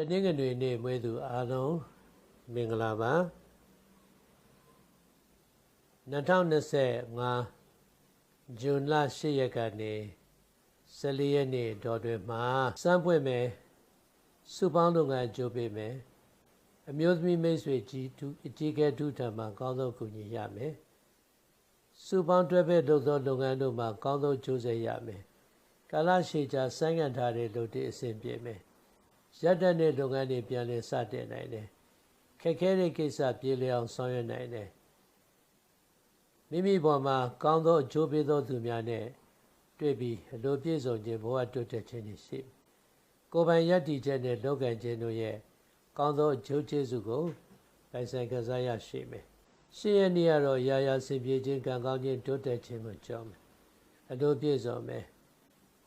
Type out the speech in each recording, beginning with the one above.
တနင်္ဂနွေနေ့မွေးသူအားလုံးမင်္ဂလာပါ2025ဇွန်လ10ရက်ကနေ14ရက်နေ့တော်တွင်မှာစမ်းပွင့်မယ်စုပေါင်းလုပ်ငန်းကြိုးပေးမယ်အမျိုးသမီးမိတ်ဆွေကြီးသူအကြီးကဲဒုထံမှာကောင်းဆုံးကူညီရမယ်စုပေါင်းတွဲဖက်လုပ်သောလုပ်ငန်းတို့မှာကောင်းဆုံးကြိုးစားရမယ်ကာလရှည်ကြာဆိုင်းငံ့ထားတဲ့လုပ်တဲ့အဆင်ပြေမယ် ရက်တဲ့တဲ့လုပ်ငန်းတွေပြန်လည်စတင်နိုင်တယ်ခက်ခဲတဲ့ကိစ္စပြေလည်အောင်ဆောင်ရွက်နိုင်တယ်မိမိပေါ်မှာကောင်းသောအကျိုးပေးသောသူများနဲ့တွေ့ပြီးအလိုပြည့်စုံခြင်းဘဝတိုးတက်ခြင်းတွေရှိကိုယ်ပိုင်ယက်တည်ချက်နဲ့လောကံခြင်းတို့ရဲ့ကောင်းသောအကျိုးကျေးဇူးကိုပိုင်ဆိုင်ကစားရရှိမယ်ရှင်းရနည်းကတော့ရာရာဆင်ပြေခြင်းကံကောင်းခြင်းတိုးတက်ခြင်းကိုကြောင်းမယ်အလိုပြည့်စုံမယ်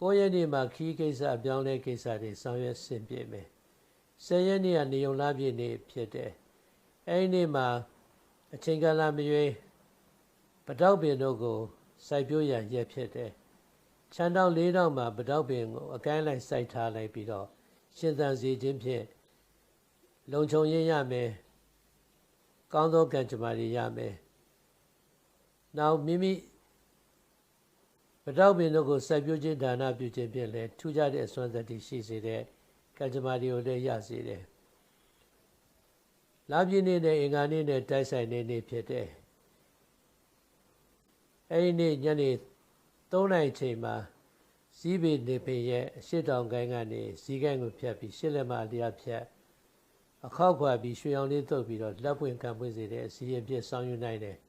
9ရက်နေ့မှာခီးကိစ္စအပြောင်းလဲကိစ္စတွေဆောင်ရွက်ဆင်ပြေမယ်10ရက်နေ့ကနေုံလားပြည့်နေ့ဖြစ်တယ်အဲဒီနေ့မှာအချိန်ကာလမရွေးပတောက်ပင်တို့ကိုစိုက်ပျိုးရန်ရက်ဖြစ်တယ်ချမ်းတောင်းလေးတောင်းမှာပတောက်ပင်ကိုအကိုင်းလိုက်စိုက်ထားလိုက်ပြီးတော့ရှင်သန်စီခြင်းဖြင့်လုံခြုံရရမယ်ကောင်းသောကံကြမ္မာတွေရမယ်နောက်မိမိ ပတောက်ပင်တို့ကိုစိုက်ပျိုးခြင်းဒါနပြုခြင်းဖြင့်လည်းထူးခြားတဲ့အစွမ်းသတ္တိရှိစေတဲ့ကံကြမ္မာတွေကိုလည်းရစေတယ်လာပြည့်နေ့နဲ့အင်္ဂါနေ့နဲ့တိုက်ဆိုင်နေနေ့ဖြစ်တယ်အဲဒီနေ့ညနေ3နိုင်ချိန်မှာဇီးပေနေပေရဲ့အရှိတောင်ကိုင်းကနေဇီးကိုင်းကိုဖြတ်ပြီးရှစ်လက်မအလျားဖြတ်အခောက်ခွာပြီးရွှေအောင်လေးတုပ်ပြီးတော့လက်ပွင့်ကံပွင့်စေတဲ့အစီအပြည့်ဆောင်ယူနိုင်တယ်။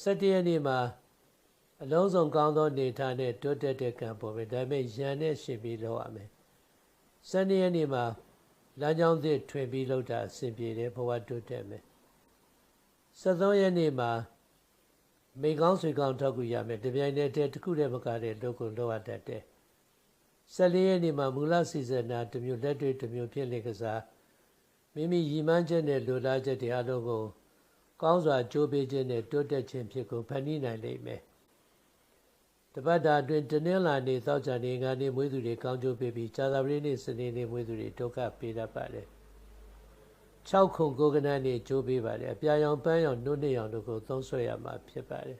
၁၇ရက်နေ့မှာ အလုံးစုံကောင်းသောနေထားနဲ့တိုးတက်တဲ့ကံပေါ်ပဲဒါပေမဲ့ရန်နဲ့ရှင်ပြီးလောက်ရမယ်။၁၂ရက်နေ့မှာလမ်းကြောင်းသစ်ထွင်ပြီးလောက်တာအဆင်ပြေတယ်ဘဝတိုးတက်မယ်။၁၃ရက်နေ့မှာမိကောင်းဆွေကောင်းထောက်ကူရမယ်တပြိုင်တည်းတည်းတစ်ခုတည်းမကတဲ့လုပ်ကိုလုပ်ရတတ်တယ်။၁၄ရက်နေ့မှာမူလစီစဉ်တာတစ်မျိုးလက်တွေ့တစ်မျိုးဖြစ်လေကစားမိမိရည်မှန်းချက်နဲ့လိုလားချက်တွေအလုံးကိုကောင်းစွာကြိုးပေးခြင်းနဲ့တိုးတက်ခြင်းဖြစ်ကိုဖန်တီးနိုင်လိမ့်မယ်။ တပတ်တာအတွင်းတနင်္လာနေ့သောကြာနေ့ကနေမွေးသူတွေကောင်းကျိုးပေးပြီးဇာတာပတိနေ့စနေနေ့မွေးသူတွေဒုက္ခပေးတတ်ပါတယ်။6ခုကိုကနန်းနေကြိုးပေးပါတယ်အပြာရောင်ပန်းရောင်နှုတ်နှစ်ရောင်တို့ကိုသုံးဆွဲရမှာဖြစ်ပါတယ်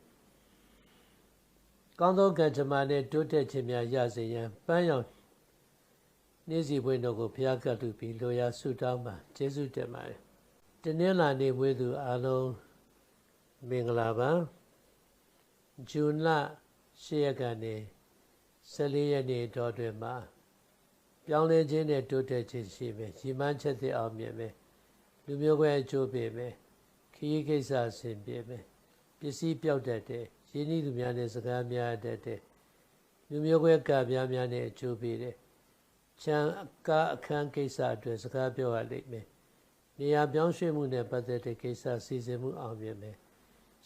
ကောင်းသောကံကြမ္မာနဲ့တိုးတက်ခြင်းများရစေရန်ပန်းရောင်နေ့စီပွင့်တို့ကိုဘုရားကတ်တူပြီးလိုရာဆုတောင်းပါကျေးဇူးတင်ပါတယ်တနင်္လာနေ့မွေးသူအားလုံးမင်္ဂလာပါဇွန်လ 10ရက်ကနေ14ရက်နေ့တော်တွင်မှာပြောင်းလဲခြင်းနဲ့တိုးတက်ခြင်းရှိမယ်။ရီမန်းချက်သည့်အောင်မြင်မယ်လူမျိုးခွဲအကျိုးပေးမယ်ခရီးကိစ္စအဆင်ပြေမယ်ပစ္စည်းပြောက်တတ်တယ်ရင်းနှီးသူများနဲ့စကားများတတ်တယ်လူမျိုးခွဲကပြားများနဲ့အကျိုးပေးတယ်ချမ်းကားအခန်းကိစ္စအတွက်စကားပြောရလိမ့်မယ်နေရာပြောင်းရွှေ့မှုနဲ့ပတ်သက်တဲ့ကိစ္စစီစဉ်မှုအောင်မြင်မယ်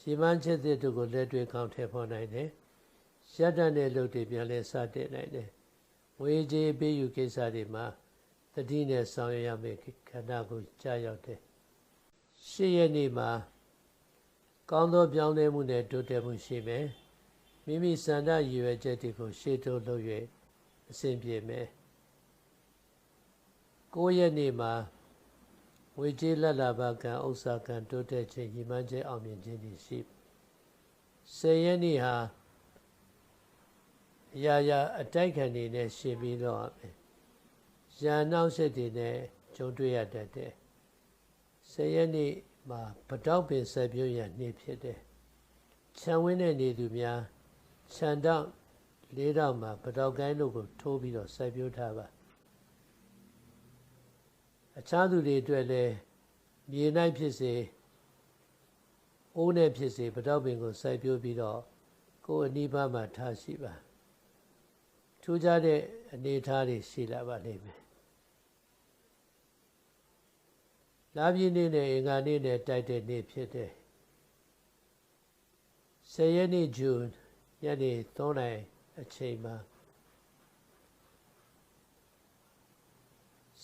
ရှင်းမန်းချက်တဲ့တို့ကိုလက်တွေ့ကောင်းထည့်ဖော်နိုင်တယ် ရက်တန်တဲ့လုပ်တွေပြန်လဲစတင်နိုင်တယ်ဝေးကြီးပေးယူကိစ္စတွေမှာတတိနဲ့ဆောင်ရွက်ရမယ့်ခန္ဓာကိုကြာရောက်တယ်။ရှေ့ရက်နေ့မှာကောင်းသောပြောင်းလဲမှုနဲ့တိုးတက်မှုရှိမယ်။မိမိစန္ဒရည်ရွယ်ချက်တွေကိုရှေ့တိုးလုပ်၍အစဉ်ပြေမယ်။ကိုးရက်နေ့မှာဝေကျေးလက်လာပါကံဥစ္စာကံတိုးတက်ခြင်းညီမှန်းခြင်းအောင်မြင်ခြင်းတွေရှိ။ဆယ်ရက်နေ့ဟာ အရာရာအတိုက်ခံနေနဲ့ရှင်ပြီးတော့ရမယ်ရန်နောက်ဆက်တွေနဲ့ကြုံတွေ့ရတတ်တယ်။ဆယ်ရက်နေ့မှာပတောက်ပင်ဆက်ပြုံးရနေ့ဖြစ်တယ်။ခြံဝင်းတဲ့နေသူများခြံတောက်လေးတောက်မှာပတောက်ကိုင်းတို့ကိုထိုးပြီးတော့ဆက်ပြုံးထားပါ။အခြားသူတွေအတွက်လည်းမြေ၌ဖြစ်စေအိုးနဲ့ဖြစ်စေပတောက်ပင်ကိုစိုက်ပျိုးပြီးတော့ကိုယ်အနိဗ္ဗာန်မှာထားရှိပါ ထူးခြားတဲ့အနေအထားတွေရှိလာပါလိမ့်မယ်လာပြည့်နေ့နဲ့အင်္ဂါနေ့နဲ့တိုက်တဲ့နေ့ဖြစ်တယ်ဆယ်ရက်နေ့ဇွန်ညနေ3နာရီအချိန်မှာ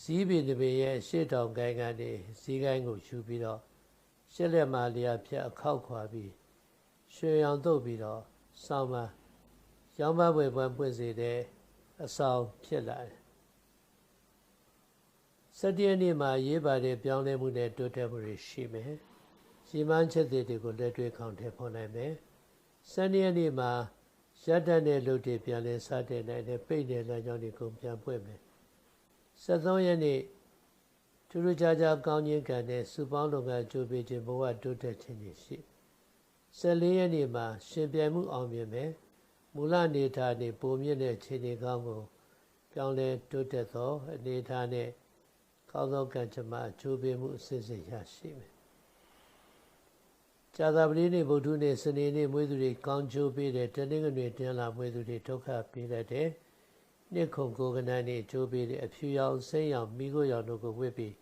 စီးပင်တပင်ရဲ့ရှေ့တောင်ကိုင်းကနေစီးကိုင်းကိုယူပြီးတော့ရှစ်လက်မာလျာဖြတ်အခောက်ခွာပြီးရွှေရောင်တုပ်ပြီးတော့စောင်းမှာ ရောင်းမပွဲပွဲပွင့်စေတဲ့အဆောင်ဖြစ်လာတယ်စတည့်ရက်နေ့မှာရေးပါတဲ့ပြောင်းလဲမှုနဲ့တိုးတက်မှုတွေရှိမယ်ရှိမှန်းချက်တွေကိုလက်တွေ့ခေါင်ထည့်ဖော်နိုင်မယ်စနေရက်နေ့မှာရတ္တနဲ့လုတ်တွေပြန်လဲစတဲ့နိုင်တဲ့ပိတ်တဲ့လမ်းကြောင်းတွေကိုပြန်ပွင့်မယ်73ရက်နေ့ထူးထူးခြားခြားကောင်းခြင်းကံနဲ့စုပေါင်းလုပ်ငန်းကြိုးပေးခြင်းဘဝတိုးတက်ခြင်းတွေရှိ14ရက်နေ့မှာရှင်ပြိုင်မှုအောင်မြင်မယ် မူလအနေထားနဲ့ပုံမြင့်တဲ့ခြေနေကောင်းကိုပြောင်းလဲတိုးတက်သောအနေထားနဲ့ကောင်းသောကံကြမ္မာကြိုးပေးမှုအစစ်စစ်ရရှိမယ်ဇာတာပတိနေ့ဗုဒ္ဓနေ့စနေနေ့မွေးသူတွေကောင်းကျိုးပေးတယ်တနင်္ဂနွေတင်းလာမွေးသူတွေဒုက္ခပေးတတ်တယ်နှစ်ခုကိုကနန်းနေ့ကျိုးပေးတယ်အဖြူရောင်စိမ့်ရောင်မိခိုးရောင်တို့ကိုဝတ်ပြီး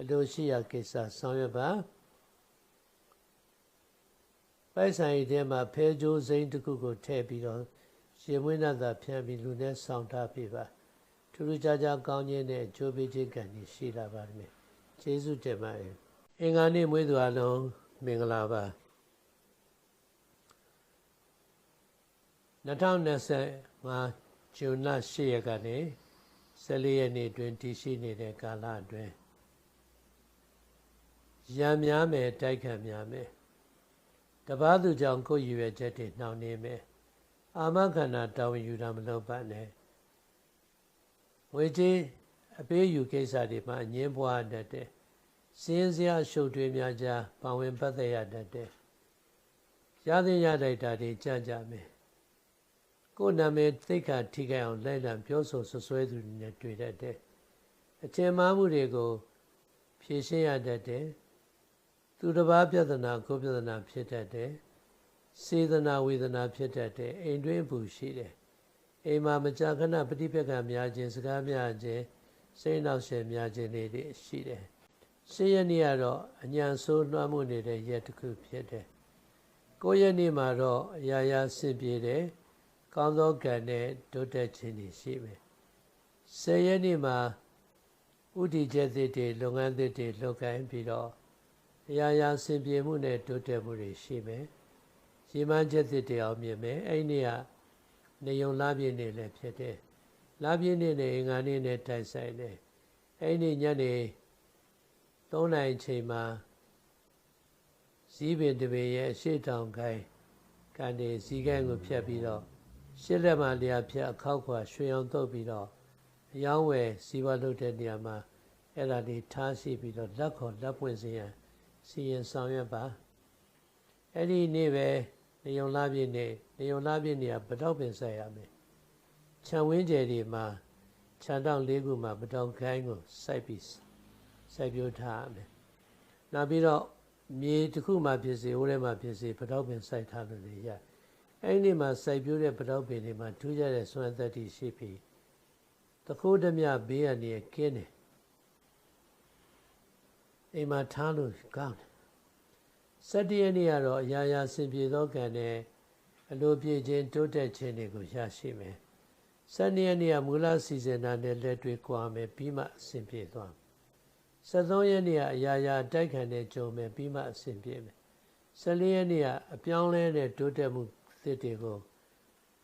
အလိုရှိရာကိစ္စဆောင်ရွက်ပါ ပိုက်ဆိုင်ထဲမှာဖဲကြိုးစိမ့်တစ်ခုကိုထည့်ပြီးတော့ရေမွေးနာသာဖြန်းပြီးလူနဲ့ဆောင်ထားပြပါထူးထူးခြားခြားကောင်းခြင်းနဲ့ကြိုးပေးခြင်းကံကြီးရှိလာပါမယ်ကျေးဇူးတင်ပါတယ်အင်္ဂါနေ့မွေးသူအလုံးမင်္ဂလာပါ2025ဇွန်လ10ရက်ကနေ14ရက်နေ့တွင်တည်ရှိနေတဲ့ကာလအတွင်းရံများမယ်တိုက်ခတ်များမယ် တပားသူကြောင့်ကိုယ်ရွယ်ချက်တွေနှောင့်နေမယ်အာမခန္ဓာတာဝန်ယူတာမလုပ်ပါနဲ့ဝေကြီးအပေးယူကိစ္စတွေမှာငင်းပွားတတ်တယ်စင်းစရာရှုပ်ထွေးများကြားပါဝင်ပတ်သက်ရတတ်တယ်ရသင့်ရတိုက်တာတွေကြကြမယ်ကိုယ်နာမည်သိက္ခာထိခိုက်အောင်လိုက်လံပြောဆိုဆွဆွဲသူတွေနဲ့တွေ့တတ်တယ်အကျဉ်းမားမှုတွေကိုဖြေရှင်းရတတ်တယ် သူတစ်ပါးပြဿနာကိုပြဿနာဖြစ်တတ်တယ်စေတနာဝေဒနာဖြစ်တတ်တယ်အိမ်တွင်းဘူးရှိတယ်အိမ်မှာမကြာခဏပฏิပက္ခများခြင်းစကားများခြင်းစိတ်နှောက်ရှက်များခြင်းတွေရှိတယ်ရှင်းရနေ့ကတော့အညာဆိုးလွှမ်းမှုနေတဲ့ရက်တစ်ခုဖြစ်တယ်ကိုယ့်ရက်နေ့မှာတော့အရာရာဆင်ပြေတယ်ကောင်းသောကံနဲ့တိုးတက်ခြင်းတွေရှိမယ်ဆယ်ရက်နေ့မှာဥတီချက်သစ်တွေလုပ်ငန်းသစ်တွေလုပ်ကိုင်းပြီးတော့ အရာရာဆင်ပြေမှုနဲ့တိုးတက်မှုတွေရှိမယ်ရည်မှန်းချက်သစ်တွေအောင်မြင်မယ်အဲ့ဒီကနေုံလာပြည့်နေလည်းဖြစ်တယ်လာပြည့်နေနဲ့အင်္ဂါနေ့နဲ့တိုက်ဆိုင်တယ်အဲ့ဒီညနေ3နိုင်ချိန်မှာဇီးပင်တပင်ရဲ့အရှိတောင်ကိုင်းကနေဇီးကိုင်းကိုဖြတ်ပြီးတော့ရှစ်လက်မှလျာဖြတ်အခောက်ခွာရွှေအောင်တုပ်ပြီးတော့အယောင်းဝယ်စီဝါလုပ်တဲ့နေရာမှာအဲ့ဒါလေးထားရှိပြီးတော့လက်ခေါ်လက်ပွင့်စေရန် စီရင်ဆောင်ရွက်ပါအဲ့ဒီနေ့ပဲနေုံလာပြည့်နေ့နေုံလာပြည့်နေ့ကပတောက်ပင်ဆက်ရမယ်ခြံဝင်းကျယ်တွေမှာခြံတောင်လေးခုမှာပတောက်ခိုင်းကိုစိုက်ပြီးစိုက်ပျိုးထားရမယ်နောက်ပြီးတော့မြေတစ်ခုမှဖြစ်စေဟိုထဲမှာဖြစ်စေပတောက်ပင်စိုက်ထားလို့လေရအဲ့ဒီမှာစိုက်ပျိုးတဲ့ပတောက်ပင်တွေမှာထူးခြားတဲ့စွမ်းသက်တည်ရှိပြီးတခိုးဓမြဘေးကနေကင်းတယ် အိမ်မှာထားလို့ကောင်းတယ်စတ္တရနေ့ကတော့အရာရာဆင်ပြေသောကံနဲ့အလိုပြည့်ခြင်းတိုးတက်ခြင်းတွေကိုရရှိမယ်စတ္တရနေ့ကမူလစီစဉ်တာနဲ့လက်တွေ့ကွာမယ်ပြီးမှအဆင်ပြေသွား73ရက်နေ့ကအရာရာတိုက်ခံတဲ့ကြုံမယ်ပြီးမှအဆင်ပြေမယ်14ရက်နေ့ကအပြောင်းလဲတဲ့တိုးတက်မှုသစ်တွေကို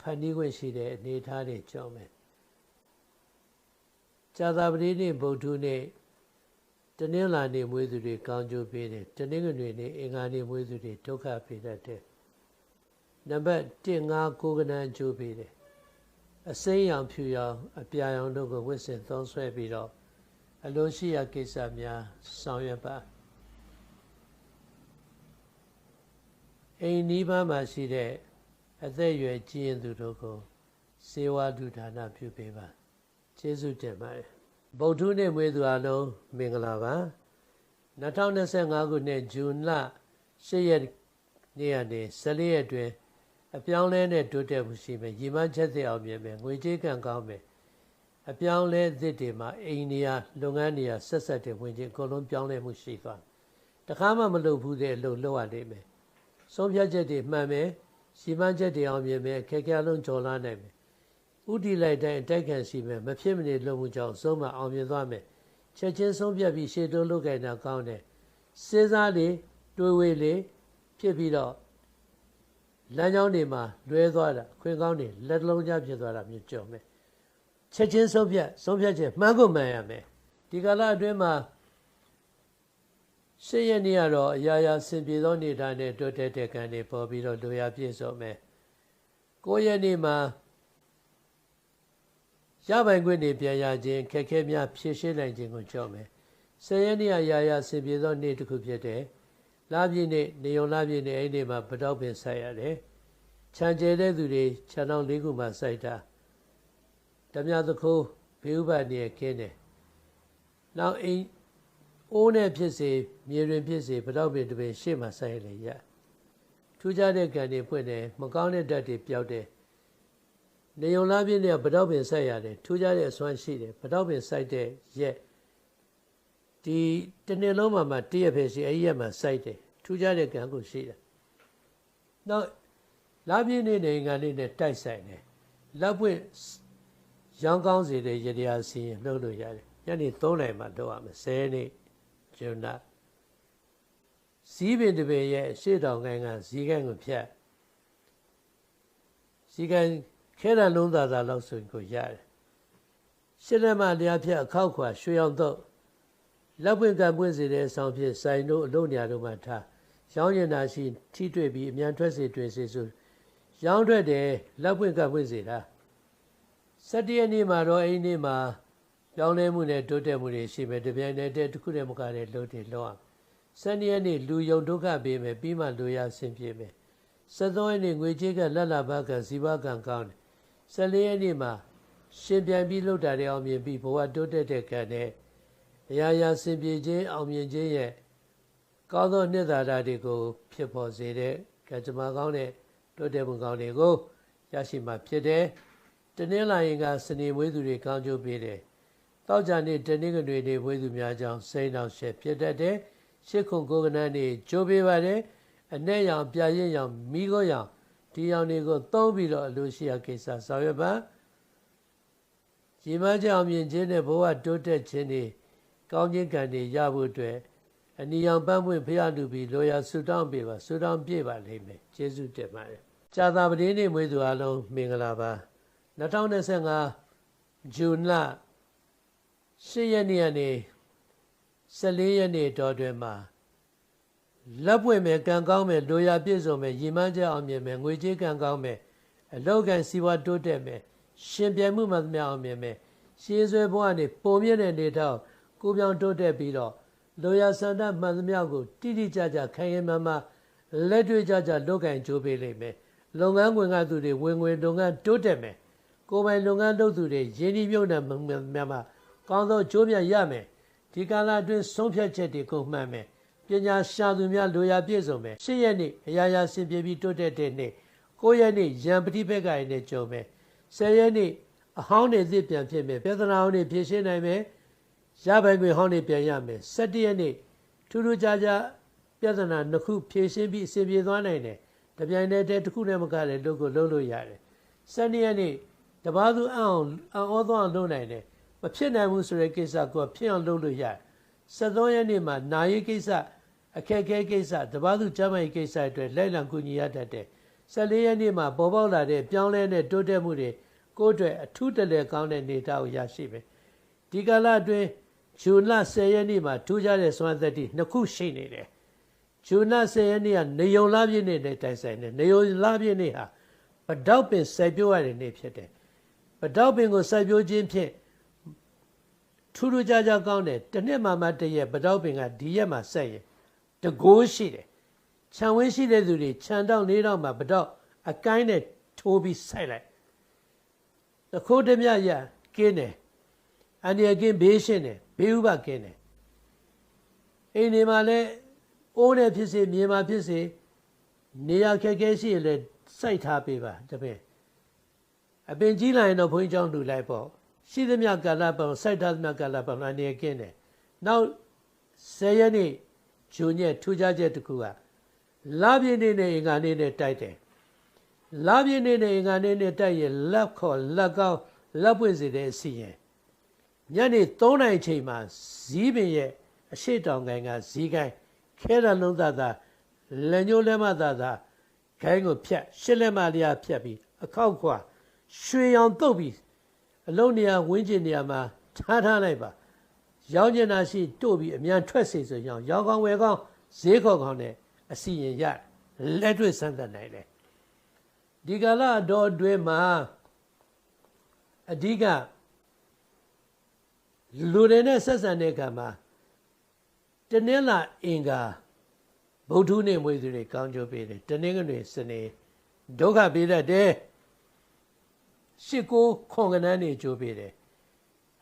ဖန်တီးခွင့်ရှိတဲ့အနေအထားတွေကြုံမယ်ဇာတာပတိနေ့ဗုဒ္ဓနေ့ တနင်္လာနေ့မွေးသူတွေကောင်းကျိုးပေးတယ်တနင်္ဂနွေနေ့အင်္ဂါနေ့မွေးသူတွေဒုက္ခပေးတတ်တယ်နံပါတ်1 5ကိုကနန်းကျိုးပေးတယ်အစိမ်းရောင်ဖြူရောင်အပြာရောင်တို့ကိုဝစ်စင်သုံးဆွဲပြီးတော့အလိုရှိရာကိစ္စများဆောင်ရွက်ပါအိမ်နီးပါးမှာရှိတဲ့အသက်အရွယ်ကြီးရင်သူတို့ကိုစေဝါဒုဌာနပြုပေးပါကျေးဇူးတင်ပါတယ် ဗုဒ္ဓနေ့မွေးသူအလုံးမင်္ဂလာပါ2025ခုနှစ်ဇွန်လ10ရက်နေ့ကနေ14ရက်တွင်အပြောင်းလဲနဲ့တိုးတက်မှုရှိမယ်ရည်မှန်းချက်သစ်အောင်မြင်မယ်ငွေကြေးကံကောင်းမယ်အပြောင်းလဲသစ်တွေမှာအိမ်နေရာလုပ်ငန်းနေရာဆက်ဆက်တဲ့ဝင်ခြင်းအကုန်လုံးပြောင်းလဲမှုရှိသွားတခါမှမလုပ်ဘူးတဲ့အလုပ်လုပ်ရလိမ့်မယ်ဆုံးဖြတ်ချက်တွေမှန်မယ်ရည်မှန်းချက်တွေအောင်မြင်မယ်ခက်ခဲလုံးကျော်လာနိုင်မယ် ဥတီလိုက်တိုင်းအတိုက်ခံရှိမယ်မဖြစ်မနေလုပ်မှုကြောင့်ဆုံးမအောင်မြင်သွားမယ်ချက်ချင်းဆုံးဖြတ်ပြီးရှေ့တိုးလုပ်ကြတာကောင်းတယ်စဉ်းစားလေတွေးဝေးလေဖြစ်ပြီးတော့လမ်းကြောင်းတွေမှာလွဲသွားတာခွင်ကောင်းတွေလက်လုံးကြားဖြစ်သွားတာမျိုးကြုံမယ်ချက်ချင်းဆုံးဖြတ်ဆုံးဖြတ်ချက်မှန်းကိုမှန်ရမယ်ဒီကာလအတွင်းမှာရှေ့ရက်နေ့ကတော့အရာရာဆင်ပြေသောနေထိုင်နဲ့တိုးတက်တဲ့ကံတွေပေါ်ပြီးတော့လိုရာပြည့်စုံမယ်ကိုယ့်ရက်နေ့မှာ ရပိုင်ခွင့်တွေပြန်ရခြင်းခက်ခဲများဖြည့်ရှင်းနိုင်ခြင်းကိုကြောက်မယ်ဆယ်ရက်နေ့အရာရာဆင်ပြေသောနေ့တစ်ခုဖြစ်တဲ့လပြည့်နေ့နေုံလပြည့်နေ့အဲ့ဒီမှာပတောက်ပင်ဆိုင်ရတယ်ခြံကျဲတဲ့သူတွေခြံတော်လေးခုမှာစိုက်တာဓမြသခိုးဘေဥပနေခင်းတယ်နောက်အိမ်အိုးနဲ့ဖြစ်စေမြေတွင်ဖြစ်စေပတောက်ပင်တစ်ပင်ရှေ့မှာစိုက်လေရထူးခြားတဲ့ကံတွေဖွင့်တယ်မကောင်းတဲ့ဓာတ်တွေပျောက်တယ် နေုံလားပြည့်နဲ့ပတောက်ပင်စိုက်ရတယ်ထူးခြားတဲ့အစွမ်းရှိတယ်ပတောက်ပင်စိုက်တဲ့ရက်ဒီတစ်နှစ်လုံးမှာမှတည့်ရပဲရှိအဲ့ဒီရက်မှာစိုက်တယ်ထူးခြားတဲ့ကံကိုရှိတယ်နောက်လားပြည့်နေနေငါလေးနဲ့တိုက်ဆိုင်တယ်လက်ပွင့်ရောင်းကောင်းစေတဲ့ရတရားစီရင်လှုပ်လို့ရတယ်ညနေ3နိုင်မှတော့ရမယ်10နေ့ဂျုံနာဇီးပင်တပင်ရဲ့ရှေ့တောင်ကိုင်းကဇီးကိုင်းကိုဖြတ်ဇီးကိုင်း ခဲရလုံးသာသာလောက်ဆိုရင်ကိုရတယ်ရှစ်လက်မတရားဖြတ်အခောက်ခွာရွှေအောင်တော့လက်ပွင့်ကပွင့်စေတဲ့အဆောင်ဖြစ်ဆိုင်တို့အလုံးညာတို့မှထားရောင်းရင်သာရှိထိတွေ့ပြီးအမြန်ထွက်စေတွေ့စေဆိုရောင်းထွက်တယ်လက်ပွင့်ကပွင့်စေတာစတရနေ့မှာတော့အိနေ့မှာပြောင်းလဲမှုနဲ့တိုးတက်မှုတွေရှိမယ်တပြိုင်တည်းတည်းတစ်ခုတည်းမကတဲ့လို့တွေလောအောင်စနေရက်နေ့လူယုံဒုက္ခပေးမယ်ပြီးမှလူရဆင်ပြေမယ်စသောရက်နေ့ငွေကြေးကလက်လာဘကဇီဝကံကောင်းတယ် ဆယ်လေးရက်နေ့မှာရှင်ပြန်ပြီးလှုပ်တာတွေအောင်မြင်ပြီးဘဝတိုးတက်တဲ့ကံနဲ့အရာရာဆင်ပြေခြင်းအောင်မြင်ခြင်းရဲ့ကောင်းသောနှစ်သာရတွေကို ဖြစ်ပေါ်စေတဲ့ကံကြမ္မာကောင်းတဲ့တိုးတက်မှုကောင်းတွေကိုရရှိမှဖြစ်တယ်။တနင်္လာရင်ကစနေမွေးသူတွေကောင်းကျိုးပေးတယ်။တောက်ကြနေ့တနင်္ဂနွေနေ့မွေးသူများကြောင့်စိတ်နှောက်ရှက်ဖြစ်တတ်တယ်။ရှစ်ခုကိုကနန်းနေ့ကျိုးပေးပါတယ်။အ내ရောင်ပြရင်ရောင်မိခိုးရောင် ဒီရောင်တွေကိုသုံးပြီးတော့အလိုရှိရာကိစ္စဆောင်ရွက်ပါ။ရေမကြောင်မြင်ခြင်းနဲ့ဘဝတိုးတက်ခြင်းတွေကောင်းခြင်းကံတွေရဖို့အတွက်အနီရောင်ပန်းပွင့်ဖရလူပြီးလောရာဆူတောင်းပေးပါဆူတောင်းပြပါလိမ့်မယ်ကျေးဇူးတင်ပါတယ်ကြာသာပတိနေ့မွေးသူအလုံးမင်္ဂလာပါ2025ဇွန်လ10ရက်နေ့ကနေ14ရက်နေ့တော်တွင်မှာ လက်ပွင့်မယ်ကံကောင်းမယ်လိုရာပြည့်စုံမယ်ရည်မှန်းချက်အောင်မြင်မယ်ငွေကြေးကံကောင်းမယ်အလောက်ကန်စီးပွားတိုးတက်မယ်ရှင်ပြိုင်မှုမှသမျှအောင်မြင်မယ်ရှေးဆွဲဘဝနေပုံမြင့်တဲ့နေတော့ကိုပြောင်တိုးတက်ပြီးတော့လိုရာဆန္ဒမှန်သမျှကိုတိတိကျကျခိုင်ရင်မှမှလက်တွေ့ကြကြလုပ်ကင်ကြိုးပေးလိမ့်မယ်လုပ်ငန်းဝင်ကသူတွေဝင်ငွေလုပ်ငန်းတိုးတက်မယ်ကိုယ်ပိုင်လုပ်ငန်းလုပ်သူတွေရင်းနှီးမြှုပ်နှံမှမှကောင်းသောကြိုးမြတ်ရမယ်ဒီကာလအတွင်းဆုံးဖြတ်ချက်တွေကိုမှန်မယ် ပညာရှာသူများလိုရာပြည့်စုံမယ်ရှစ်ရက်နေ့အရာရာဆင်ပြေပြီးတိုးတက်တဲ့နေ့ကိုရက်နေ့ရံပတိဘက်ကရနဲ့ကြုံမယ်ဆယ်ရက်နေ့အဟောင်းတွေသစ်ပြန်ဖြစ်မယ်ပြဿနာဟောင်းတွေဖြေရှင်းနိုင်မယ်ရပိုင်ခွင့်ဟောင်းတွေပြန်ရမယ်၁၇ရက်နေ့ထူးထူးခြားခြားပြဿနာနှစ်ခုဖြေရှင်းပြီးအဆင်ပြေသွားနိုင်တယ်တပြိုင်တည်းတည်းတစ်ခုနဲ့မကလည်းလုပ်ကိုလုပ်လို့ရတယ်၁၂ရက်နေ့တပားသူအအောင်အောဩသွားအောင်လုပ်နိုင်တယ်မဖြစ်နိုင်ဘူးဆိုတဲ့ကိစ္စကိုဖြစ်အောင်လုပ်လို့ရတယ်73ရက်နေ့မှာနာရေးကိစ္စ အခက်အခဲကိစ္စတပားသူကျမ်းမာရေးကိစ္စအတွက်လိုက်လံကူညီရတတ်တယ်14ရက်နေ့မှာပေါ်ပေါက်လာတဲ့ပြောင်းလဲတဲ့တိုးတက်မှုတွေကိုယ့်အတွက်အထူးတလဲကောင်းတဲ့နေသားကိုရရှိမယ်ဒီကာလအတွင်းဂျွန်လ10ရက်နေ့မှာထူးခြားတဲ့စွမ်းသက်တိနှစ်ခုရှိနေတယ်ဂျွန်လ10ရက်နေ့ကနေယုံလပြည့်နေ့နဲ့တိုင်ဆိုင်တယ်နေယုံလပြည့်နေ့ဟာပတောက်ပင်စိုက်ပျိုးရတဲ့နေ့ဖြစ်တယ်ပတောက်ပင်ကိုစိုက်ပျိုးခြင်းဖြင့်ထူးထူးခြားခြားကောင်းတယ်တစ်နှစ်မှမှတည့်ရက်ပတောက်ပင်ကဒီရက်မှာဆက်ရင် တကိုးရှိတယ်ခြံဝင်းရှိတဲ့သူတွေခြံတောက်လေးတောက်မှာပတောက်အကိုင်းနဲ့ထိုးပြီးစိုက်လိုက်တခိုးတမြရကင်းတယ်အန္တရာယ်ကင်းဘေးရှင်းတယ်ဘေးဥပကင်းတယ်အိမ်နေမှာလည်းအိုးနဲ့ဖြစ်စေမြေမှာဖြစ်စေနေရာခက်ခဲရှိရင်လည်းစိုက်ထားပေးပါတပည့်အပင်ကြီးလာရင်တော့ဘုန်းကြီးကျောင်းလူလိုက်ပေါ့ရှိသမျှကာလပတ်စိုက်ထားသမျှကာလပတ်အန္တရာယ်ကင်းတယ်နောက်10ရက်နေ့ ဂျုံရဲ့ထူးခြားချက်တစ်ခုကလာပြင်းနေနဲ့အင်္ဂါနေ့နဲ့တိုက်တယ်လာပြင်းနေနဲ့အင်္ဂါနေ့နဲ့တိုက်ရင်လက်ခေါ်လက်ကောင်းလက်ပွင့်စေတဲ့အစီရင်ညနေ3နာရီချိန်မှာဇီးပင်ရဲ့အရှိတောင်ကိုင်းကဇီးကိုင်းခဲရလုံးသားသားလက်ညှိုးလက်မသားသားခိုင်းကိုဖြတ်ရှစ်လက်မလျာဖြတ်ပြီးအခောက်ခွာရွှေရောင်တုတ်ပြီးအလုံးနေရာဝင်းကျင်နေရာမှာထားထားလိုက်ပါ ရောင်းကျင်တာရှိတို့ပြီးအမြန်ထွက်စေဆိုရင်ရောင်းကောင်းဝယ်ကောင်းဈေးခေါ်ကောင်းနဲ့အစီရင်ရလက်တွေ့စမ်းသပ်နိုင်တယ်ဒီကလာတော်အတွင်းမှာအဓိကလူတွေနဲ့ဆက်ဆံတဲ့အခါမှာတနင်္လာအင်္ဂါဗုဒ္ဓနေ့မွေးသူတွေကောင်းကျိုးပေးတယ်တနင်္ဂနွေစနေဒုက္ခပေးတတ်တယ်ရှစ်ကိုခွန်ကနန်းနေကျိုးပေးတယ်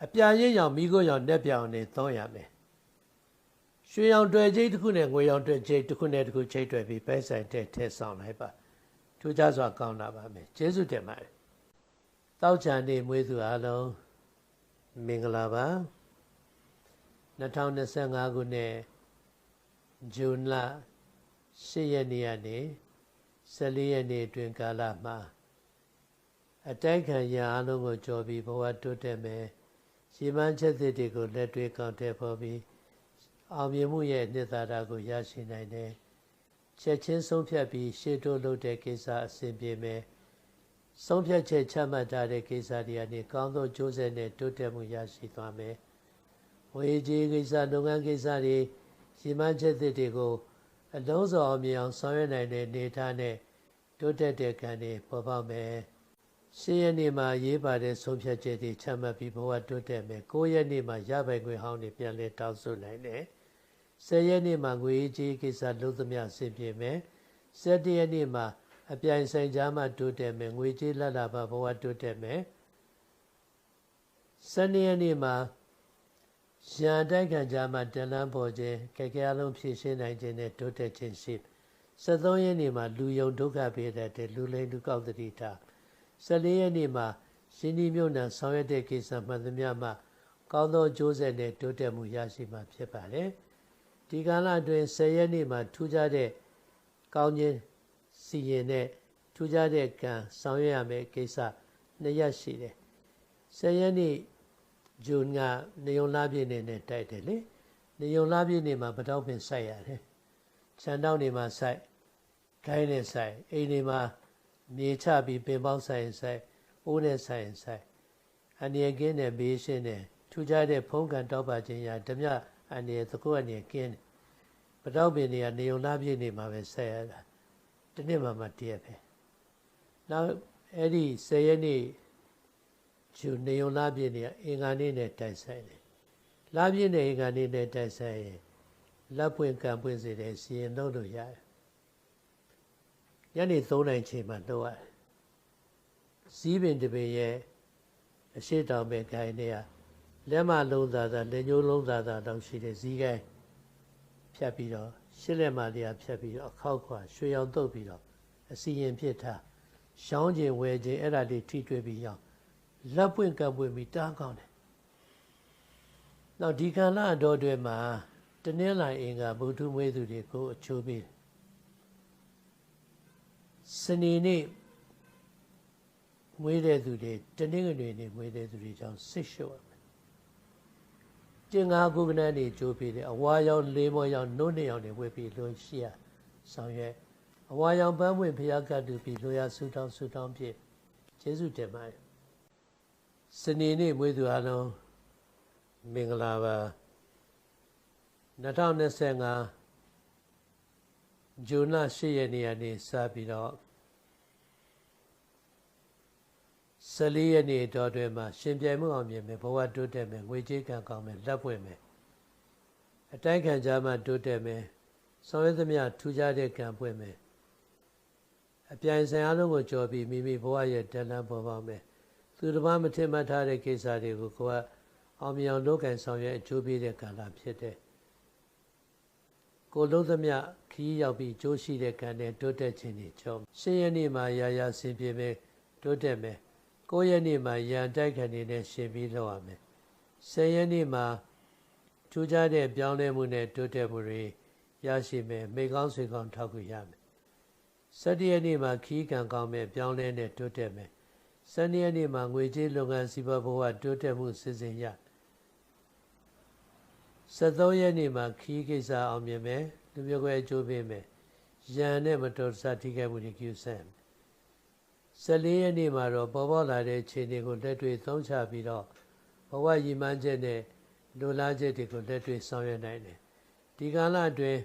အပြာရင်းရောင်မိခိုးရောင်နဲ့ပြောင်နေသုံးရမယ်ရွှေရောင်တွေ့ချိတ်တစ်ခုနဲ့ငွေရောင်တွေ့ချိတ်တစ်ခုနဲ့တစ်ခုချိတ်တွေ့ပြီးပဲဆိုင်တဲ့ထည့်ဆောင်လိုက်ပါထူးခြားစွာကောင်းလာပါမယ်ကျေးဇူးတင်ပါတယ်တောက်ချန်နေမွေးသူအားလုံးမင်္ဂလာပါ2025ခုနှစ်ဇွန်လ10ရက်နေ့ကနေ14ရက်နေ့အတွင်းကာလမှာအတိုက်ခံရအလုံးကိုကြော်ပြီးဘဝတိုးတက်မယ် ရှင်းမှန်းချက်တွေကိုလက်တွေ့ကောင်းတဲ့ပေါ်ပြီးအောင်မြင်မှုရဲ့နှစ်သာရကိုရရှိနိုင်တယ်ချက်ချင်းဆုံးဖြတ်ပြီးရှေ့တိုးလုပ်တဲ့ကိစ္စအဆင်ပြေမယ်ဆုံးဖြတ်ချက်ချမှတ်ထားတဲ့ကိစ္စတွေကနေကောင်းသောကြိုးစားနဲ့တိုးတက်မှုရရှိသွားမယ်ဝေကြီးကိစ္စလုပ်ငန်းကိစ္စတွေရှင်းမှန်းချက်တွေကိုအလုံးစုံအောင်မြင်အောင်ဆောင်ရွက်နိုင်တဲ့နေသားနဲ့တိုးတက်တဲ့ကံတွေပေါ်ပေါက်မယ် ရှင်းရနေ့မှာရေးပါတဲ့ဆုံးဖြတ်ချက်တွေချမှတ်ပြီးဘဝတိုးတက်မယ်၉ရက်နေ့မှာရပိုင်ခွင့်ဟောင်းတွေပြန်လည်တောင်းဆိုနိုင်တယ်၁၀ရက်နေ့မှာငွေကြီးကိစ္စလုံးသမျှဆင်ပြေမယ်၁၇ရက်နေ့မှာအပြိုင်ဆိုင်ကြားမှာတိုးတက်မယ်ငွေကြီးလက်လာပါဘဝတိုးတက်မယ်၁၂ရက်နေ့မှာရန်တိုက်ခံကြားမှာတလန်းပေါ်ခြင်းကြကြအလုံးဖြည့်ရှင်းနိုင်ခြင်းနဲ့တိုးတက်ခြင်းရှိ73ရက်နေ့မှာလူယုံဒုက္ခပေးတတ်တဲ့လူလိမ်လူကောက်တတိတာ 14ရက်နေ့မှာရှင်ဒီမြို့နယ်ဆောင်ရွက်တဲ့ကိစ္စမှန်သမျှမှာကောင်းသောကြိုးဆက်နဲ့တိုးတက်မှုရရှိမှာဖြစ်ပါတယ်ဒီကာလအတွင်း10ရက်နေ့မှာထူးခြားတဲ့ကောင်းခြင်းစီရင်တဲ့ထူးခြားတဲ့ကံဆောင်ရွက်ရမယ့်ကိစ္စနှစ်ရက်ရှိတယ်10ရက်နေ့ဂျွန်ကနေုံလာပြည့်နေနဲ့တိုက်တယ်လေနေုံလာပြည့်နေမှာပတောက်ပင်စိုက်ရတယ်ခြံတောက်နေမှာစိုက်ခိုင်းနေစိုက်အိမ်နေမှာ မြေချပြီးပင်ပေါင်းဆိုင်ဆိုင်အိုးနဲ့ဆိုင်ဆိုင်အန္တရာယ်ကင်းတဲ့ဘေးရှင်းတဲ့ထူးခြားတဲ့ဖုံးကန်တောက်ပါခြင်းရာဓမြအန္တရာယ်သကုအန္တရာယ်ကင်းတယ်ပတောက်ပင်တွေကနေုံလာပြည့်နေမှာပဲဆက်ရတာတနေ့မှမတည့်ရပဲနောက်အဲ့ဒီ၁၀ရက်နေ့ဂျူနေုံလာပြည့်နေအင်္ဂါနေ့နဲ့တိုက်ဆိုင်တယ်လာပြည့်နေအင်္ဂါနေ့နဲ့တိုက်ဆိုင်ရင်လက်ပွင့်ကံပွင့်စေတဲ့စီရင်လုပ်လို့ရတယ် ညနေ3နိုင်ချိန်မှလုပ်ရတယ်ဇီးပင်တပင်ရဲ့အရှိတောင်ပင်ခိုင်နေရလက်မလုံးသားသားလက်ညှိုးလုံးသားသားတောင်ရှိတဲ့ဇီးကိုင်းဖြတ်ပြီးတော့ရှစ်လက်မလေးဖြတ်ပြီးတော့အခောက်ခွာရွှေရောင်တုပ်ပြီးတော့အစီရင်ဖြစ်ထားရှောင်းခြင်းဝယ်ခြင်းအဲ့ဒါလေးထိတွေ့ပြီးရောလက်ပွင့်ကပ်ပွင့်ပြီးတားကောင်းတယ်နောက်ဒီကံလာတော်တွေမှာတနင်္လာအင်္ဂါဗုဒ္ဓမွေးသူတွေကိုအချိုးပေးတယ် စနေနေ့မွေးတဲ့သူတွေတနင်္ဂနွေနေ့မွေးတဲ့သူတွေကြောင့်ဆစ်ရှုပ်ရမယ်။တင်ငါကုကနန်းတွေကြိုးပြီးတယ်အဝါရောင်လေးမောရောင်နှုတ်နှစ်ရောင်တွေဝေပြီးလွန်ရှိရဆောင်ရွက်အဝါရောင်ပန်းပွင့်ဖျားကတ်တူပြီးလိုရဆူတောင်းဆူတောင်းဖြစ်ကျေးဇူးတင်ပါတယ်။စနေနေ့မွေးသူအလုံးမင်္ဂလာပါ2025 ဂျွန်လ10ရက်နေ့ကနေစပြီးတော့14ရက်နေ့တော်တွင်မှာရှင်ပြိုင်မှုအောင်မြင်မယ်ဘဝတိုးတက်မယ်ငွေကြေးကံကောင်းမယ်လက်ပွင့်မယ်အတိုက်ခံကြမှာတိုးတက်မယ်ဆောင်ရွက်သမျှထူးခြားတဲ့ကံပွင့်မယ်အပြိုင်ဆိုင်အလုံးကိုကြော်ပြီးမိမိဘဝရဲ့တလန်းပေါ်ပေါက်မယ်သူတစ်ပါးမထင်မှတ်ထားတဲ့ကိစ္စတွေကိုကိုယ်ကအောင်မြင်အောင်လုပ်ကင်ဆောင်ရွက်အကျိုးပေးတဲ့ကာလဖြစ်တယ် ကိုလုံးသမျှခီးရောက်ပြီးကြိုးရှိတဲ့ကံနဲ့တိုးတက်ခြင်းတွေကြောင့်ရှင်းရနေ့မှာရာရာဆင်ပြေမယ်တိုးတက်မယ်ကိုရက်နေ့မှာရန်တိုက်ခံနေတဲ့ရှင်ပြီးလောက်ရမယ်ဆယ်ရက်နေ့မှာထူးခြားတဲ့ပြောင်းလဲမှုနဲ့တိုးတက်မှုတွေရရှိမယ်မိကောင်းဆွေကောင်းထောက်ကူရမယ်ဆယ်ရက်နေ့မှာခီးကံကောင်းမယ်ပြောင်းလဲနဲ့တိုးတက်မယ်ဆယ်ရက်နေ့မှာငွေကြေးလုပ်ငန်းစီးပွားဘဝတိုးတက်မှုစစ်စင်ရ 73ရက်နေ့မှာခီးကိစ္စအောင်မြင်မယ်လူမျိုးကွဲအကျိုးပေးမယ်ရန်နဲ့မတော်တဆထိခိုက်မှုတွေကျူးဆန်14ရက်နေ့မှာတော့ပေါ်ပေါက်လာတဲ့ခြေတွေကိုလက်တွေ့သုံးချပြီးတော့ဘဝရည်မှန်းချက်နဲ့လိုလားချက်တွေကိုလက်တွေ့ဆောင်ရွက်နိုင်တယ်ဒီကာလအတွင်း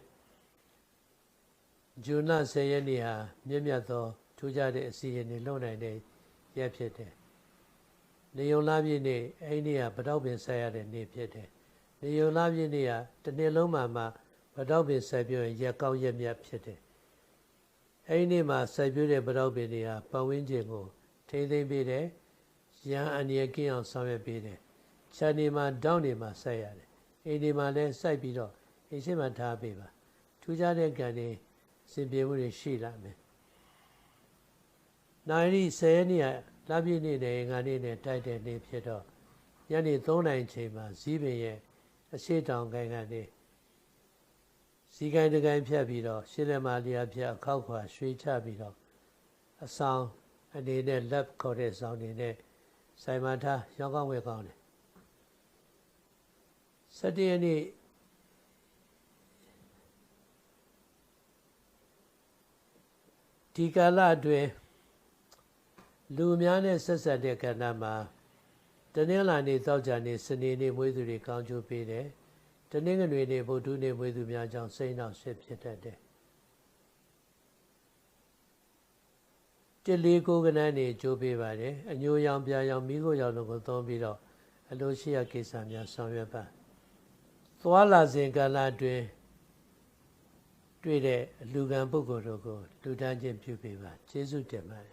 ဂျွန်လ10ရက်နေ့ဟာမြင့်မြတ်သောထူးခြားတဲ့အစီအစဉ်တွေလုပ်နိုင်တဲ့ရက်ဖြစ်တယ်နေုံလာပြည့်နေ့အဲ့ဒီနေ့ကဗတောက်ပင်ဆက်ရတဲ့နေ့ဖြစ်တယ် နေုံလာပြည့်နေ့ကတစ်နှစ်လုံးမှာမှဗတောက်ပင်ဆက်ပြရင်ရက်ကောင်းရက်မြတ်ဖြစ်တယ်အဲ့ဒီနေ့မှာဆက်ပြတဲ့ဗတောက်ပင်တွေဟာပတ်ဝန်းကျင်ကိုထိမ့်သိမ့်ပေးတယ်ရန်အန္တရာယ်ကင်းအောင်ဆောင်ရွက်ပေးတယ်ခြံနေမှာတောင်းနေမှာဆက်ရတယ်အိမ်ဒီမှာလည်းစိုက်ပြီးတော့အိမ်ရှိမှထားပေးပါထူးခြားတဲ့ကံတွေစင်ပြေမှုတွေရှိလာမယ်နိုင်ရီ10ရက်နေ့ကလပြည့်နေ့နဲ့ငါနေ့နဲ့တိုက်တဲ့နေ့ဖြစ်တော့ညနေ3နိုင်ချိန်မှာဇီးပင်ရဲ့ အရှိတောင်ကိုင်းကနေဇီးကိုင်းတကိုင်းဖြတ်ပြီးတော့ရှင်းလက်မာလျာဖြတ်အခောက်ခွာရွှေချပြီးတော့အဆောင်အနေနဲ့လက်ခေါ်တဲ့ဆောင်နေနဲ့ဆိုင်မထားရောင်းကောင်းဝယ်ကောင်းတယ်7ရက်နေ့ဒီကာလအတွင်းလူများနဲ့ဆက်ဆက်တဲ့ကဏ္ဍမှာ တနင်္လာနေ့သောကြာနေ့စနေနေ့မွေးသူတွေကောင်းကျိုးပေးတယ်။တနင်္ဂနွေနေ့ဗုဒ္ဓနေ့မွေးသူများကြောင့်စိတ်နှောက်ရှက်ဖြစ်တတ်တယ်။တလေးကိုကနန်းနေကြိုးပေးပါတယ်။အညိုရောင်ပြာရောင်မိခိုးရောင်တို့ကိုသုံးပြီးတော့အလိုရှိရကိစ္စများဆောင်ရွက်ပါ။သွားလာစဉ်ကာလအတွင်းတွေ့တဲ့အလူကံပုဂ္ဂိုလ်တို့ကိုလူတန်းချင်းပြုပေးပါကျေးဇူးတင်ပါတယ်